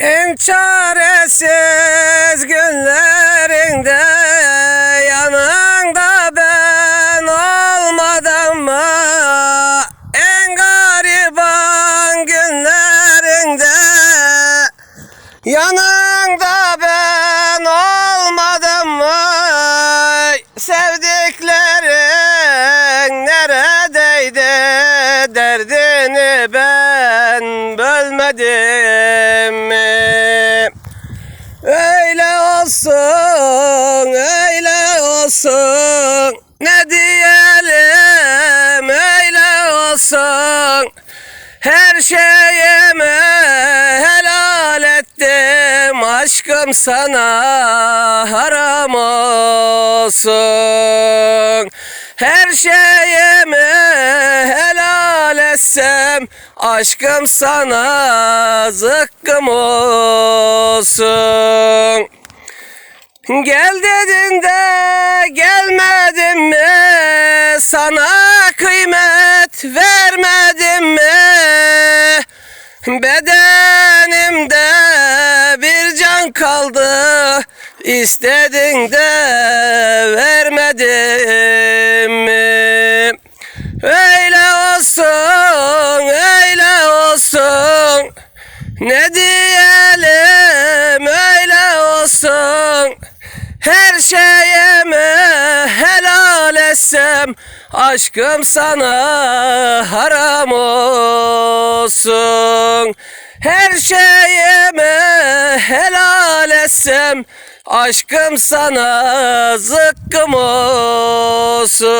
En çaresiz günlerinde yanında ben olmadım mı? En gariban günlerinde yanında ben Derdini ben bölmedim mi? Öyle olsun, öyle olsun. Ne diyelim, öyle olsun. Her şeyimi helal ettim. Aşkım sana haram olsun. Her etsem Aşkım sana zıkkım olsun Gel dedin de gelmedin mi? Sana kıymet vermedim mi? Bedenimde bir can kaldı İstedin de vermedim Ne diyelim öyle olsun? Her şeyimi helal etsem Aşkım sana haram olsun. Her şeyimi helal etsem Aşkım sana zıkkım olsun